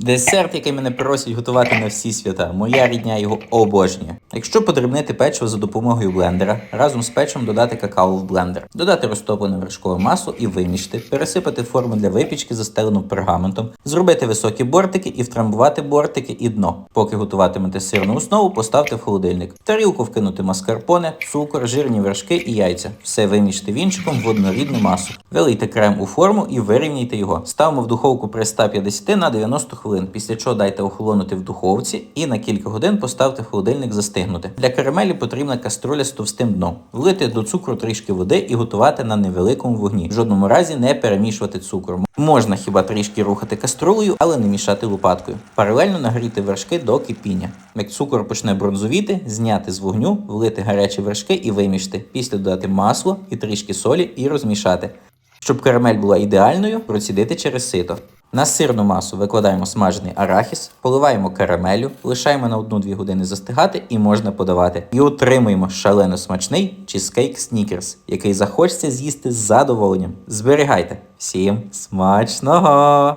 Десерт, який мене просять готувати на всі свята. Моя рідня його обожнює. Якщо подрібнити печиво за допомогою блендера, разом з печивом додати какао в блендер, додати розтоплене вершкове масло і вимішати, пересипати форму для випічки, застелену пергаментом, зробити високі бортики і втрамбувати бортики і дно. Поки готуватимете сирну основу, поставте в холодильник. В тарілку вкинути маскарпоне, цукор, жирні вершки і яйця. Все виміште вінчиком в однорідну масу. Вилийте крем у форму і вирівняйте його. Ставимо в духовку при 150 на 90 хвилин, після чого дайте охолонути в духовці і на кілька годин поставте в холодильник застигнути. Для карамелі потрібна каструля з товстим дном. Влити до цукру трішки води і готувати на невеликому вогні. В жодному разі не перемішувати цукор. Можна хіба трішки рухати каструлею, але не мішати лопаткою. Паралельно нагріти вершки до кипіння. Як цукор почне бронзовіти, зняти з вогню, влити гарячі вершки і вимішати. Після додати масло і трішки солі і розмішати. Щоб карамель була ідеальною, процідити через сито. На сирну масу викладаємо смажений арахіс, поливаємо карамелю, лишаємо на 1-2 години застигати і можна подавати. І отримуємо шалено смачний чизкейк снікерс, який захочеться з'їсти з задоволенням. Зберігайте! Всім смачного!